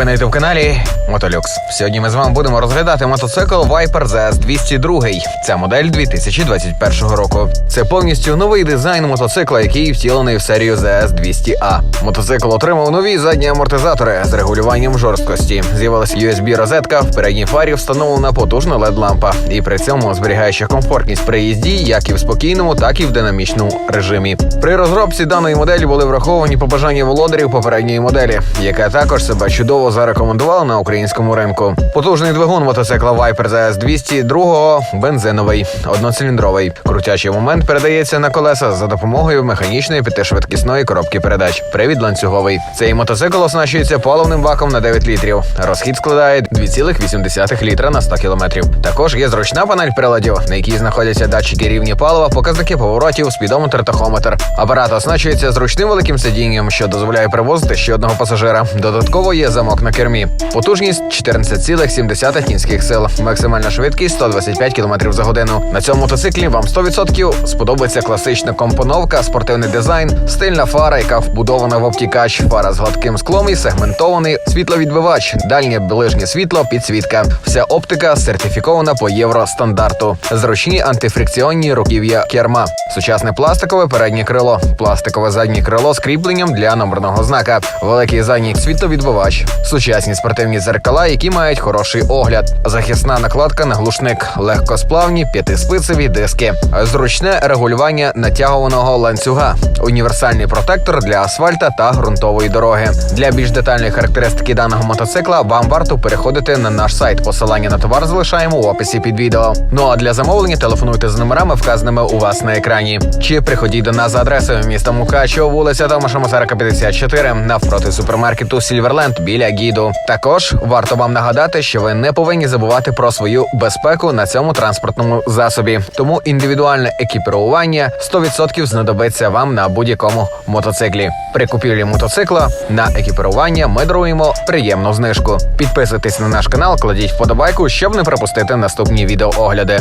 Ви на youtube каналі Мотолюкс. Сьогодні ми з вами будемо розглядати мотоцикл Viper ZS 202. Це модель 2021 року. Це повністю новий дизайн мотоцикла, який втілений в серію ZS 200A. Мотоцикл отримав нові задні амортизатори з регулюванням жорсткості. З'явилася USB розетка, в передній фарі встановлена потужна led лампа і при цьому зберігаючи комфортність при їзді як і в спокійному, так і в динамічному режимі. При розробці даної моделі були враховані побажання володарів попередньої моделі, яка також себе чудово зарекомендувала на українському ринку. Потужний двигун мотоцикла Viper ZS 202 бензиновий, одноциліндровий. Крутячий момент передається на колеса за допомогою механічної п'ятишвидкісної коробки передач. Привід ланцюговий. Цей мотоцикл оснащується паливним баком на 9 літрів. Розхід складає 2,8 літра на 100 кілометрів. Також є зручна панель приладів, на якій знаходяться датчики рівня палива, показники поворотів, спідометр, тахометр. Апарат оснащується зручним великим сидінням, що дозволяє перевозити ще одного пасажира. Додатково є замок на кермі. Потужність 14,7 кінських сил. Максимальна швидкість 125 км за годину. На цьому мотоциклі вам 100% сподобається класична компоновка, спортивний дизайн, стильна фара, яка вбудована в обтікач, фара з гладким склом і сегментований світловідбивач, дальнє ближнє світло, підсвітка. Вся оптика сертифікована по євростандарту. Зручні антифрикціонні руків'я керма, сучасне пластикове переднє крило, пластикове заднє крило з кріпленням для номерного знака, великий задній світловідбивач, сучасні спортивні дзеркала, які мають хороший огляд, захисна накладка на глушник, легкосплавні п'ятиспицеві диски, зручне регулювання натягуваного ланцюга, універсальний протектор для асфальта та ґрунтової дороги. Для більш детальної характеристики даного мотоцикла вам варто переходити на наш сайт. Посилання на товар залишаємо в описі під відео. Ну а для замовлення телефонуйте з номерами, вказаними у вас на екрані. Чи приходіть до нас за адресою міста Мукачево, вулиця Томаша Масарика 54, навпроти супермаркету Сільверленд біля гіду. Також варто вам нагадати, що ви не повинні забувати про свою безпеку на цьому транспортному засобі. Тому індивідуальне екіпірування 100% знадобиться вам на будь-якому мотоциклі. При купівлі мотоцикла на екіпірування ми даруємо приємну знижку. Підписуйтесь на наш канал, кладіть вподобайку, щоб не пропустити наступні відеоогляди.